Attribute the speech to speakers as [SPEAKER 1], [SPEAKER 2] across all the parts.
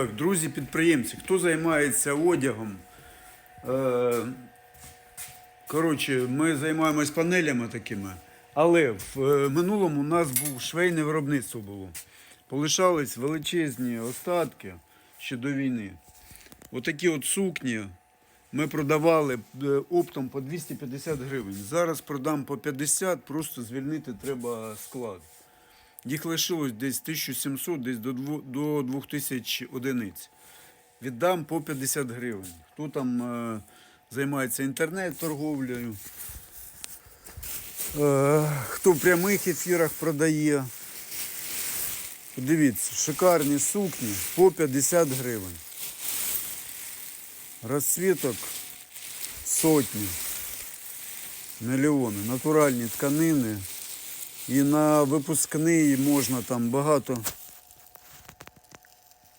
[SPEAKER 1] Так, друзі, підприємці, хто займається одягом? Е, коротше, ми займаємось панелями такими, але в е, минулому у нас був швейне виробництво було. Полишались величезні остатки ще до війни. Отакі от сукні ми продавали е, оптом по 250 гривень. Зараз продам по 50, просто звільнити треба склад. Їх лишилось десь 1700, десь до до 2000 одиниць. Віддам по 50 гривень. Хто там е, займається інтернет-торговлею, е, хто в прямих ефірах продає. Подивіться, шикарні сукні по 50 гривень. Розцвіток сотні, мільйони, натуральні тканини. І на випускний можна там багато,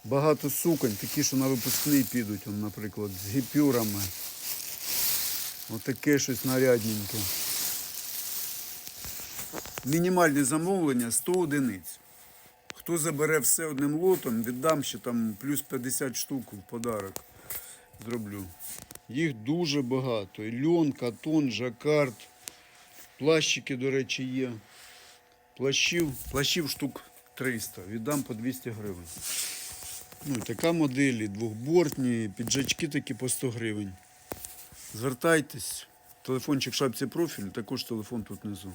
[SPEAKER 1] багато суконь, такі, що на випускний підуть, он, наприклад, з гіпюрами. Отаке щось нарядненьке. Мінімальне замовлення 100 одиниць. Хто забере все одним лотом, віддам ще там плюс 50 штук в подарок зроблю. Їх дуже багато. І льон, катон, жакард. Плащики, до речі, є. Плащів, плащів штук 300, віддам по 200 гривень. Ну, така модель, двохбортні, піджачки такі по 100 гривень. Звертайтесь, телефончик в шапці профілю, також телефон тут внизу.